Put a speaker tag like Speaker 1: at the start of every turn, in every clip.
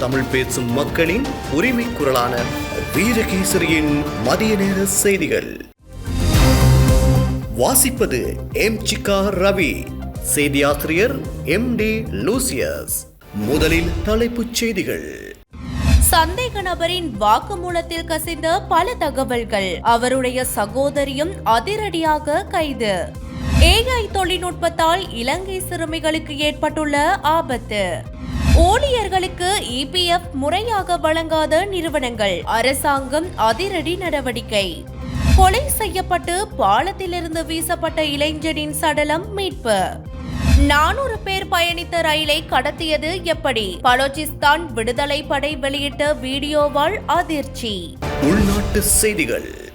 Speaker 1: தமிழ் பேசும் மக்களின் உரிமை குரலான வீரகேசரியின் மதிய நேர செய்திகள். வாசிப்பது எம் சிக்கா ரவி. செய்தியாசிரியர் எம் டி லூசியஸ். முதலில் தலைப்புச் செய்திகள்.
Speaker 2: சந்தேக நபரின் வாக்குமூலத்தில் கசிந்த பல தகவல்கள். அவருடைய சகோதரியும் அதிரடியாக கைது. ஏஐ தொழில்நுட்பத்தால் இலங்கை சிறுமிகளுக்கு ஏற்பட்டுள்ள ஆபத்து. ஊழியர்களுக்கு இபிஎஃப் முறையாக வழங்காத நிறுவனங்கள். அரசாங்கம் அதிரடி நடவடிக்கை. கொலை செய்யப்பட்டு பாலத்திலிருந்து வீசப்பட்ட இளைஞனின் சடலம் மீட்பு. நானூறு பேர் பயணித்த ரயிலை கடத்தியது எப்படி? பலோச்சிஸ்தான் விடுதலை படை வெளியிட்ட வீடியோவால் அதிர்ச்சி.
Speaker 1: உள்நாட்டு செய்திகள்.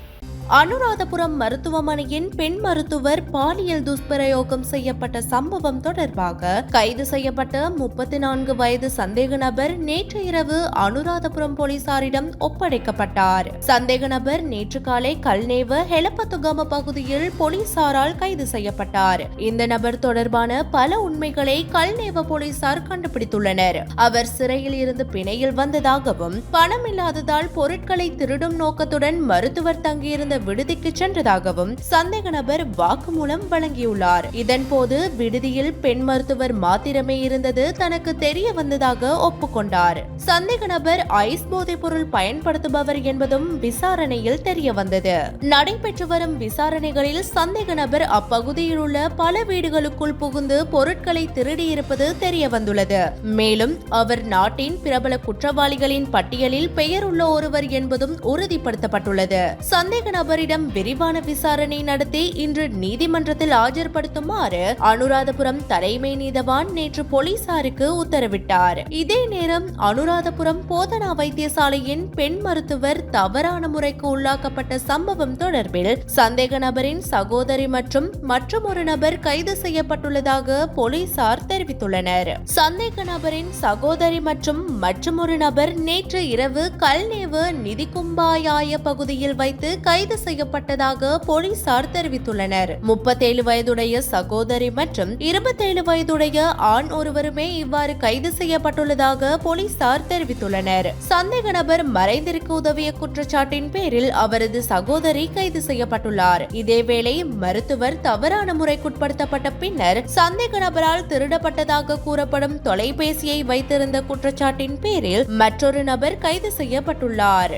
Speaker 2: அனுராதபுரம் மருத்துவமனையின் பெண் மருத்துவர் பாலியல் துஷ்பிரயோகம் செய்யப்பட்ட சம்பவம் தொடர்பாக கைது செய்யப்பட்ட முப்பத்தி நான்கு வயது சந்தேக நபர் நேற்று இரவு அனுராதபுரம் போலீசாரிடம் ஒப்படைக்கப்பட்டார். சந்தேக நபர் நேற்று காலை கல்நேவ ஹெலப்பத்துகம பகுதியில் போலீசாரால் கைது செய்யப்பட்டார். இந்த நபர் தொடர்பான பல உண்மைகளை கல்நேவ போலீசார் கண்டுபிடித்துள்ளனர். அவர் சிறையில் இருந்து பிணையில் வந்ததாகவும் பணம் இல்லாததால் பொருட்களை திருடும் நோக்கத்துடன் மருத்துவர் தங்கியிருந்த விடுதிக்கு சென்றதாகவும் சந்தேக நபர் வாக்குமூலம் வழங்கியுள்ளார். இதன்போது விடுதியில் பெண் மருத்துவர் மாத்திரமே இருந்தது தனக்கு தெரிய வந்ததாக ஒப்புக்கொண்டார். சந்தேக நபர் ஐஸ் போதைப் பொருள் பயன்படுத்துபவர் என்பதும் விசாரணையில் தெரிய வந்தது. நடைபெற்று வரும் விசாரணைகளில் சந்தேக நபர் அப்பகுதியில் உள்ள பல வீடுகளுக்குள் புகுந்து பொருட்களை திருடியிருப்பது தெரிய வந்துள்ளது. மேலும் அவர் நாட்டின் பிரபல குற்றவாளிகளின் பட்டியலில் பெயர் உள்ள ஒருவர் என்பதும் உறுதிப்படுத்தப்பட்டுள்ளது. சந்தேக நபரிடம் விரிவான விசாரணை நடத்தி இன்று நீதிமன்றத்தில் ஆஜர்படுத்துமாறு அனுராதபுரம் தலைமை நீதவான் நேற்று போலீசாருக்கு உத்தரவிட்டார். இதே நேரம் அனுராதபுரம் போதனா வைத்தியசாலையின் பெண் மருத்துவர் தவறான முறைக்கு உள்ளாக்கப்பட்ட சம்பவம் தொடர்பில் சந்தேக நபரின் சகோதரி மற்றும் மற்றொரு நபர் கைது செய்யப்பட்டுள்ளதாக போலீசார் தெரிவித்துள்ளனர். சந்தேக நபரின் சகோதரி மற்றும் மற்றொரு நபர் நேற்று இரவு கல்நேவு நிதிக்கும்பாயாய பகுதியில் வைத்து கைது செய்யப்பட்டதாக போலீசார் தெரிவித்துள்ளனர். முப்பத்தேழு வயதுடைய சகோதரி மற்றும் இருபத்தேழு வயதுடைய ஆண் ஒருவருமே இவ்வாறு கைது செய்யப்பட்டுள்ளதாக போலீசார் தெரிவித்துள்ளனர். சந்தேக நபர் மறைந்திருக்க உதவிய குற்றச்சாட்டின் பேரில் அவரது சகோதரி கைது செய்யப்பட்டுள்ளார். இதேவேளை மருத்துவர் தவறான முறைக்குட்படுத்தப்பட்ட பின்னர் சந்தேக நபரால் திருடப்பட்டதாக கூறப்படும் தொலைபேசியை வைத்திருந்த குற்றச்சாட்டின் பேரில் மற்றொரு நபர் கைது செய்யப்பட்டுள்ளார்.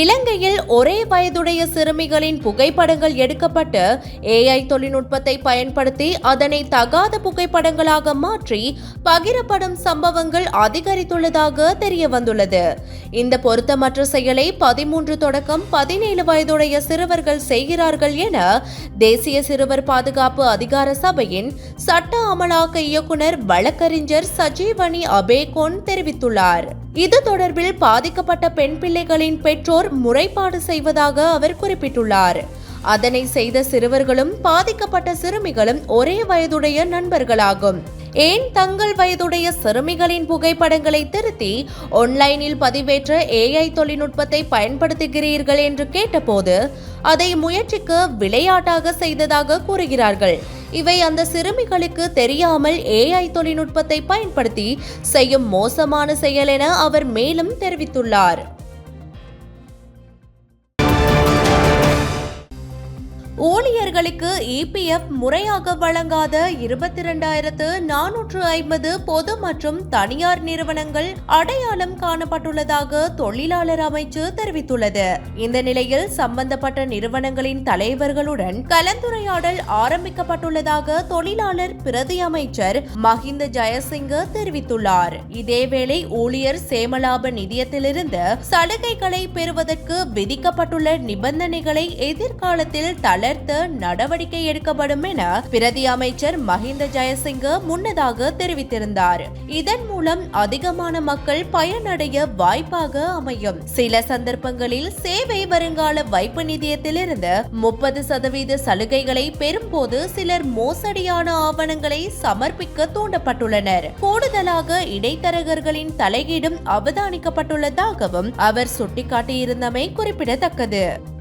Speaker 2: இலங்கையில் ஒரே வயதுடைய சிறுமிகளின் புகைப்படங்கள் எடுக்கப்பட்டு ஏஐ தொழில்நுட்பத்தை பயன்படுத்தி அதனை தகாத புகைப்படங்களாக மாற்றி பகிரப்படும் சம்பவங்கள் அதிகரித்துள்ளதாக தெரிய வந்துள்ளது இந்த பொருத்தமற்ற செயலை பதிமூன்று தொடக்கம் பதினேழு வயதுடைய சிறுவர்கள் செய்கிறார்கள் என தேசிய சிறுவர் பாதுகாப்பு அதிகார சபையின் சட்ட அமலாக்க இயக்குனர் வழக்கறிஞர் சஜீவனி அபேகோன் தெரிவித்துள்ளார். இது தொடர்பில் பாதிக்கப்பட்ட பெண் பிள்ளைகளின் பெற்றோர் முறைப்பாடு செய்வதாக அவர் குறிப்பிட்டுள்ளார். அதனை செய்த சிறுவர்களும் பாதிக்கப்பட்ட சிறுமிகளும் ஒரே வயதுடைய நண்பர்களாகும். ஏன் தங்கள் வயதுடைய சிறுமிகளின் புகைப்படங்களை திருத்தி ஒன்லைனில் பதிவேற்ற ஏஐ தொழில்நுட்பத்தை பயன்படுத்துகிறீர்கள் என்று கேட்டபோது அதை முயற்சிக்கு விளையாட்டாக செய்ததாக கூறுகிறார்கள். இவை அந்த சிறுமிகளுக்கு தெரியாமல் ஏஐ தொழில்நுட்பத்தை பயன்படுத்தி செய்யும் மோசமான செயல் என அவர் மேலும் தெரிவித்துள்ளார். ஊழியர்களுக்கு இபிஎஃப் முறையாக வழங்காத இருபத்தி இரண்டாயிரத்து நானூற்று ஐம்பது பொது மற்றும் தனியார் நிறுவனங்கள் அடையாளம் காணப்பட்டுள்ளதாக தொழிலாளர் அமைச்சு தெரிவித்துள்ளது. இந்த நிலையில் சம்பந்தப்பட்ட நிறுவனங்களின் தலைவர்களுடன் கலந்துரையாடல் ஆரம்பிக்கப்பட்டுள்ளதாக தொழிலாளர் பிரதி அமைச்சர் மஹிந்த ஜெயசிங்க தெரிவித்துள்ளார். இதேவேளை ஊழியர் சேமலாப நிதியத்திலிருந்து சலுகைகளை பெறுவதற்கு விதிக்கப்பட்டுள்ள நிபந்தனைகளை எதிர்காலத்தில் தலை தளர்த்த நடவடிக்கை எடுக்கப்படும் என பிரதி அமைச்சர் மஹிந்த ஜெயசிங்க முன்னதாக தெரிவித்திருந்தார். இதன் மூலம் அதிகமான மக்கள் பயனடைய வாய்ப்பாக அமையும். சில சந்தர்ப்பங்களில் சேவை வருங்கால வைப்பு நிதியத்திலிருந்து முப்பது சதவீத சலுகைகளை பெறும்போது சிலர் மோசடியான ஆவணங்களை சமர்ப்பிக்க தூண்டப்பட்டுள்ளனர். கூடுதலாக இடைத்தரகர்களின் தலையீடும் அவதானிக்கப்பட்டுள்ளதாகவும் அவர் சுட்டிக்காட்டியிருந்தமை குறிப்பிடத்தக்கது.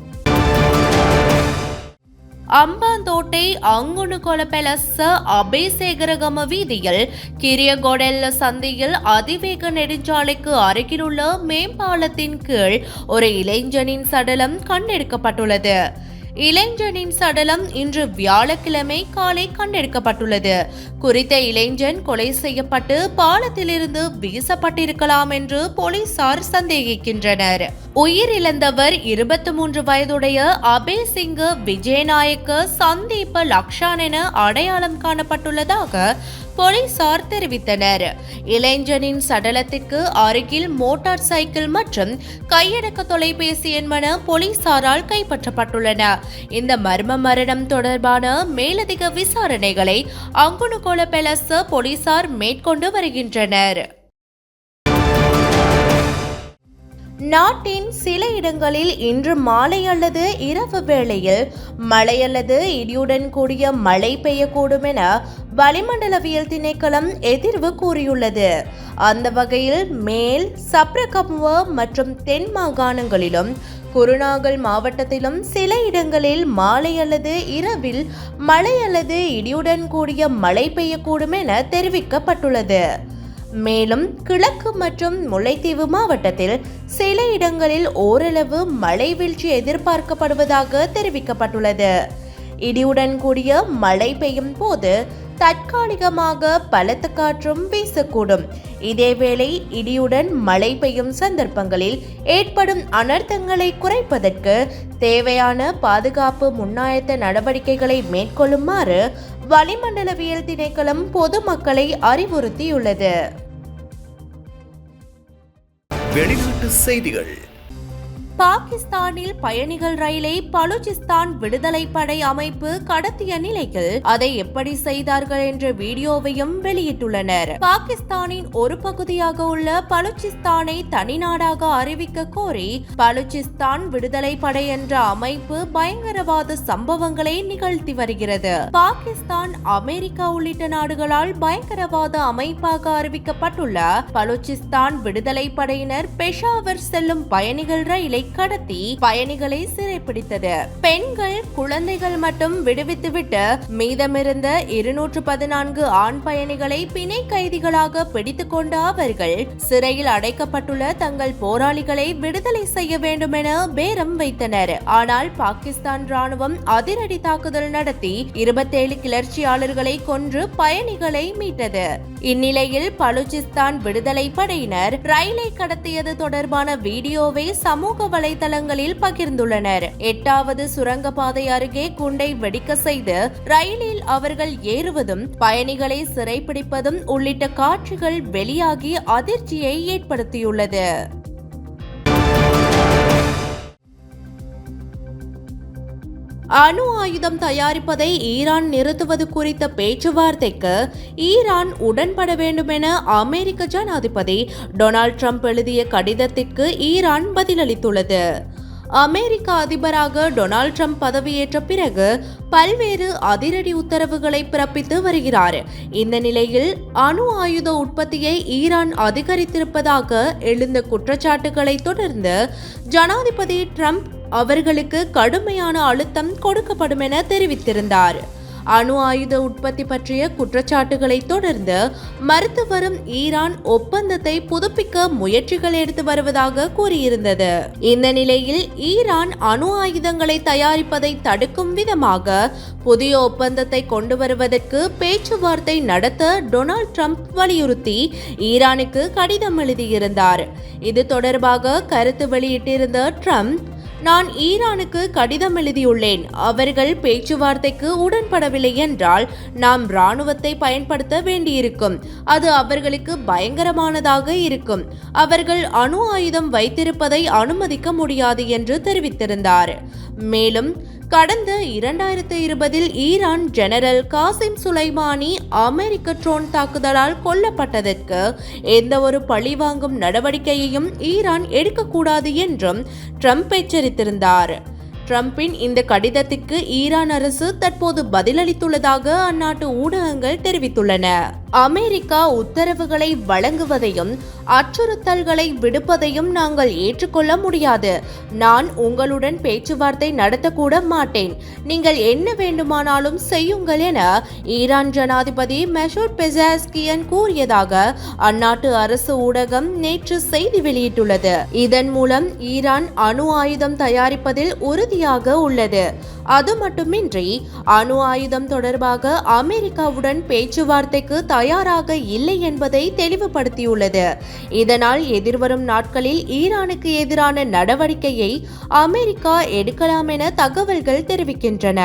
Speaker 2: அம்பாந்தோட்டை அங்குணுகொல பெலச அபேசேகரகம வீதியில் கிரியகோடெல்ல சந்தியில் அதிவேக நெடுஞ்சாலைக்கு அருகிலுள்ள மேம்பாலத்தின் கீழ் ஒரு இளைஞனின் சடலம் கண்டெடுக்கப்பட்டுள்ளது. இளைஞனின் சடலம் இன்று வியாழக்கிழமை காலை கண்டெடுக்கப்பட்டுள்ளது. குறித்த இளைஞன் கொலை செய்யப்பட்டு பாலத்திலிருந்து வீசப்பட்டிருக்கலாம் என்று போலீசார் சந்தேகிக்கின்றனர். உயிரிழந்தவர் இருபத்தி மூன்று வயதுடைய அபே சிங்க விஜயநாயக்க சந்தீப லக்ஷான் என அடையாளம் காணப்பட்டுள்ளதாக போலீசார் தெரிவித்தனர். இளைஞனின் சடலத்திற்கு அருகில் மோட்டார் சைக்கிள் மற்றும் கையடக்க தொலைபேசி என்பன போலீசாரால் கைப்பற்றப்பட்டுள்ளன. இந்த மர்ம மரணம் தொடர்பான மேலதிக விசாரணைகளை அங்குணுகோல பெலஸ் போலீசார் மேற்கொண்டு வருகின்றனர். நாட்டின் சில இடங்களில் இன்று மாலை அல்லது இரவு வேளையில் மழை அல்லது இடியுடன் கூடிய மழை பெய்யக்கூடும் என வளிமண்டலவியல் திணைக்களம் எதிர்வு கூறியுள்ளது. அந்த வகையில் மேல் சப்ரகமுவ மற்றும் தென் மாகாணங்களிலும் குருநாகல் மாவட்டத்திலும் சில இடங்களில் மாலை அல்லது இரவில் மழை அல்லது இடியுடன் கூடிய மழை பெய்யக்கூடும் என தெரிவிக்கப்பட்டுள்ளது. மேலும் கிழக்கு மற்றும் முல்லைத்தீவு மாவட்டத்தில் சில இடங்களில் ஓரளவு மழை வீழ்ச்சி எதிர்பார்க்கப்படுவதாக தெரிவிக்கப்பட்டுள்ளது. இடியுடன் கூடிய மழை பெய்யும் போது தற்காலிகமாக பலத்த காற்றும் வீசக்கூடும். இதேவேளை இடியுடன் மழை பெய்யும் சந்தர்ப்பங்களில் ஏற்படும் அனர்த்தங்களை குறைப்பதற்கு தேவையான பாதுகாப்பு முன்னாயத்த நடவடிக்கைகளை மேற்கொள்ளுமாறு வளிமண்டலவியல் திணைக்களம் பொதுமக்களை அறிவுறுத்தியுள்ளது.
Speaker 1: வெளிநாட்டு செய்திகள்.
Speaker 2: பாகிஸ்தானில் பயணிகள் ரயிலை பலுச்சிஸ்தான் விடுதலை படை அமைப்பு கடத்திய நிலையில் அதை எப்படி செய்தார்கள் என்ற வீடியோவையும் வெளியிட்டுள்ளனர். பாகிஸ்தானின் ஒரு பகுதியாக உள்ள பலுச்சிஸ்தானை தனிநாடாக அறிவிக்க கோரி பலுச்சிஸ்தான் விடுதலை படை என்ற அமைப்பு பயங்கரவாத சம்பவங்களை நிகழ்த்தி வருகிறது. பாகிஸ்தான் அமெரிக்கா உள்ளிட்ட நாடுகளால் பயங்கரவாத அமைப்பாக அறிவிக்கப்பட்டுள்ள பலுச்சிஸ்தான் விடுதலை படையினர் பெஷாவர் செல்லும் பயணிகள் ரயிலை கடத்தி பயணிகளை சிறைப்பிடித்தது. பெண்கள் குழந்தைகள் மட்டும் விடுவித்துவிட்டு மீதமிருந்த இருநூற்று பதினான்கு ஆண் பயணிகளை பிணை கைதிகளாக பிடித்துக் கொண்ட அவர்கள் சிறையில் அடைக்கப்பட்டுள்ள தங்கள் போராளிகளை விடுதலை செய்ய வேண்டும் என பேரம் வைத்தனர். ஆனால் பாகிஸ்தான் ராணுவம் அதிரடி தாக்குதல் நடத்தி இருபத்தேழு கிளர்ச்சியாளர்களை கொன்று பயணிகளை மீட்டது. இந்நிலையில் பலுச்சிஸ்தான் விடுதலை படையினர் ரயிலை கடத்தியது தொடர்பான வீடியோவை சமூக வலைதளங்களில் பகிர்ந்துள்ளனர். எட்டாவது சுரங்கப்பாதை அருகே குண்டை வெடிக்க செய்து ரயிலில் அவர்கள் ஏறுவதும் பயணிகளை சிறைப்பிடிப்பதும் உள்ளிட்ட காட்சிகள் வெளியாகி அதிர்ச்சியை ஏற்படுத்தியுள்ளது. அணு ஆயுதம் தயாரிப்பதை ஈரான் நிறுத்துவது குறித்த பேச்சுவார்த்தைக்கு ஈரான் உடன்பட வேண்டும் என அமெரிக்க ஜனாதிபதி டொனால்ட் ட்ரம்ப் எழுதிய கடிதத்திற்கு ஈரான் பதிலளித்துள்ளது. அமெரிக்க அதிபராக டொனால்ட் ட்ரம்ப் பதவியேற்ற பிறகு பல்வேறு அதிரடி உத்தரவுகளை பிறப்பித்து வருகிறார். இந்த நிலையில் அணு ஆயுத உற்பத்தியை ஈரான் அதிகரித்திருப்பதாக எழுந்த குற்றச்சாட்டுகளை தொடர்ந்து ஜனாதிபதி ட்ரம்ப் அவர்களுக்கு கடுமையான அழுத்தம் கொடுக்கப்படும் என தெரிவித்திருந்தார். அணு ஆயுத உற்பத்தி பற்றிய குற்றச்சாட்டுகளை தொடர்ந்து மறுத்து வரும் ஈரான் ஒப்பந்தத்தை புதுப்பிக்க முயற்சிகள் எடுத்து வருவதாக கூறியிருந்தது. இந்த நிலையில் ஈரான் அணு ஆயுதங்களை தயாரிப்பதை தடுக்கும் விதமாக புதிய ஒப்பந்தத்தை கொண்டு வருவதற்கு பேச்சுவார்த்தை நடத்த டொனால்ட் ட்ரம்ப் வலியுறுத்தி ஈரானுக்கு கடிதம் எழுதியிருந்தார். இது தொடர்பாக கருத்து வெளியிட்டிருந்த ட்ரம்ப் நான் ஈரானுக்கு கடிதம் எழுதியுள்ளேன். அவர்கள் பேச்சுவார்த்தைக்கு உடன்படவில்லை என்றால் நாம் ராணுவத்தை பயன்படுத்த வேண்டியிருக்கும். அது அவர்களுக்கு பயங்கரமானதாக இருக்கும். அவர்கள் அணு ஆயுதம் வைத்திருப்பதை அனுமதிக்க முடியாது என்று தெரிவித்திருந்தார். மேலும் கடந்த இரண்டாயிரத்தி இருபதில் ஈரான் ஜெனரல் காசிம் சுலைமானி அமெரிக்க ட்ரோன் தாக்குதலால் கொல்லப்பட்டதற்கு எந்த ஒரு பழிவாங்கும் நடவடிக்கையையும் ஈரான் எடுக்கக்கூடாது என்றும் ட்ரம்ப் எச்சரித்திருந்தார். ட்ரம்பின் இந்த கடிதத்திற்கு ஈரான் அரசு தற்போது பதிலளித்துள்ளதாக அந்நாட்டு ஊடகங்கள் தெரிவித்துள்ளன. அமெரிக்கா உத்தரவுகளை வழங்குவதையும் அச்சுறுத்தல்களை விடுப்பதையும் நாங்கள் ஏற்றுக்கொள்ள முடியாது. நான் உங்களுடன் பேச்சுவார்த்தை நடத்தக்கூட மாட்டேன். நீங்கள் என்ன வேண்டுமானாலும் செய்யுங்கள் என ஈரான் ஜனாதிபதி மெஷூட் பெசாஸ்கியன் கூறியதாக அந்நாட்டு அரசு ஊடகம் நேற்று செய்தி வெளியிட்டுள்ளது. இதன் மூலம் ஈரான் அணு ஆயுதம் தயாரிப்பதில் உறுதியாக உள்ளது. அது மட்டுமின்றி அணு ஆயுதம் தொடர்பாக அமெரிக்காவுடன் பேச்சுவார்த்தைக்கு தயாராக இல்லை என்பதை தெளிவுபடுத்தியுள்ளது. இதனால் எதிர்வரும் நாட்களில் ஈரானுக்கு எதிரான நடவடிக்கையை அமெரிக்கா எடுக்கலாம் என தகவல்கள் தெரிவிக்கின்றன.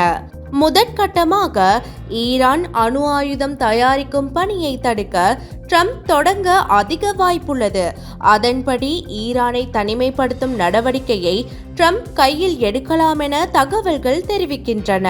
Speaker 2: முதற்கட்டமாக ஈரான் அணு ஆயுதம் தயாரிக்கும் பணியை தடுக்க ட்ரம்ப் தொடங்க அதிக வாய்ப்புள்ளது. அதன்படி ஈரானை தனிமைப்படுத்தும் நடவடிக்கையை ட்ரம்ப் கையில் எடுக்கலாம் என தகவல்கள் தெரிவிக்கின்றன.